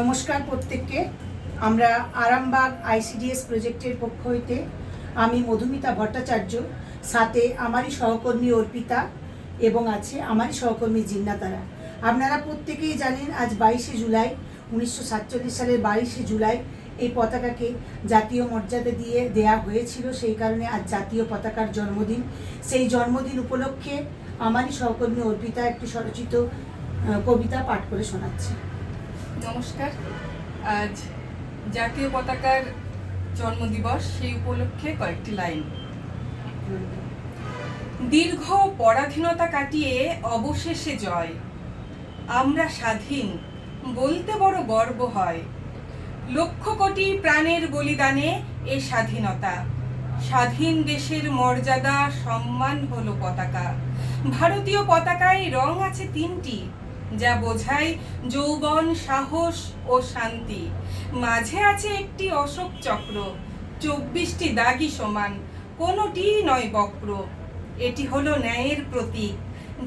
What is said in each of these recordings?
নমস্কার প্রত্যেককে। আমরা আরামবাগ আইসিডিএস প্রজেক্টের পক্ষ হইতে আমি মধুমিতা ভট্টাচার্য, সাথে আমারই সহকর্মী অর্পিতা এবং আছে আমারই সহকর্মী জিন্নাতারা। আপনারা প্রত্যেকেই জানেন আজ বাইশে জুলাই উনিশশো সাতচল্লিশ সালের বাইশে জুলাই এই পতাকাকে জাতীয় মর্যাদা দিয়ে দেয়া হয়েছিল। সেই কারণে আজ জাতীয় পতাকার জন্মদিন। সেই জন্মদিন উপলক্ষে আমারই সহকর্মী অর্পিতা একটি স্বরচিত কবিতা পাঠ করে শোনাচ্ছে। নমস্কার। আজ জাতীয় পতাকার জন্মদিবস, সেই উপলক্ষে কয়েকটি লাইন। দীর্ঘ পরাধীনতা কাটিয়ে অবশেষে জয়। আমরা স্বাধীন, বলতে বড় গর্ব হয়। লক্ষ কোটি প্রাণের বলিদানে এ স্বাধীনতা। স্বাধীন দেশের মর্যাদা, সম্মান হলো পতাকা। ভারতীয় পতাকায় রং আছে তিনটি। যা বোঝায় যৌবন, সাহস ও শান্তি। মাঝে আছে একটি অশোক চক্র, চব্বিশটি দাগি সমান, কোনোটি নয় বক্র। এটি হলো ন্যায়ের প্রতীক,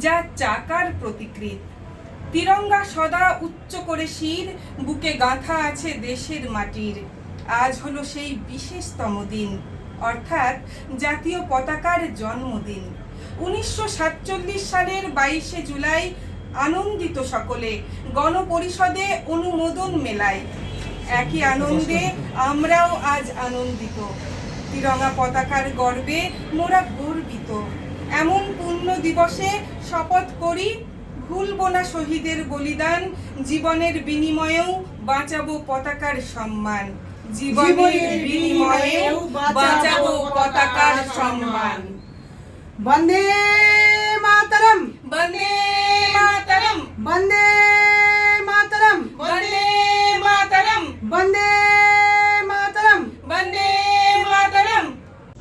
যা চাকার প্রতিকৃত। তিরঙ্গা সদা উচ্চ করে শির, বুকে গাঁথা আছে দেশের মাটির। আজ হলো সেই বিশেষতম দিন, অর্থাৎ জাতীয় পতাকার জন্মদিন। উনিশশো সাতচল্লিশ সালের বাইশে জুলাই আনন্দিত সকলে। গণপরিষদে অনুমোদন মেলায়। একই আনন্দে আমরাও আজ আনন্দিত। তিরঙ্গা পতাকার গর্বে মোরা গর্বিত। এমন পূর্ণ দিবসে শপথ করি ভুলব না শহীদের বলিদান জীবনের বিনিময়েও বাঁচাবো পতাকার সম্মান। জীবনের বিনিময়েও বাঁচাবো পতাকার সম্মান। বন্দে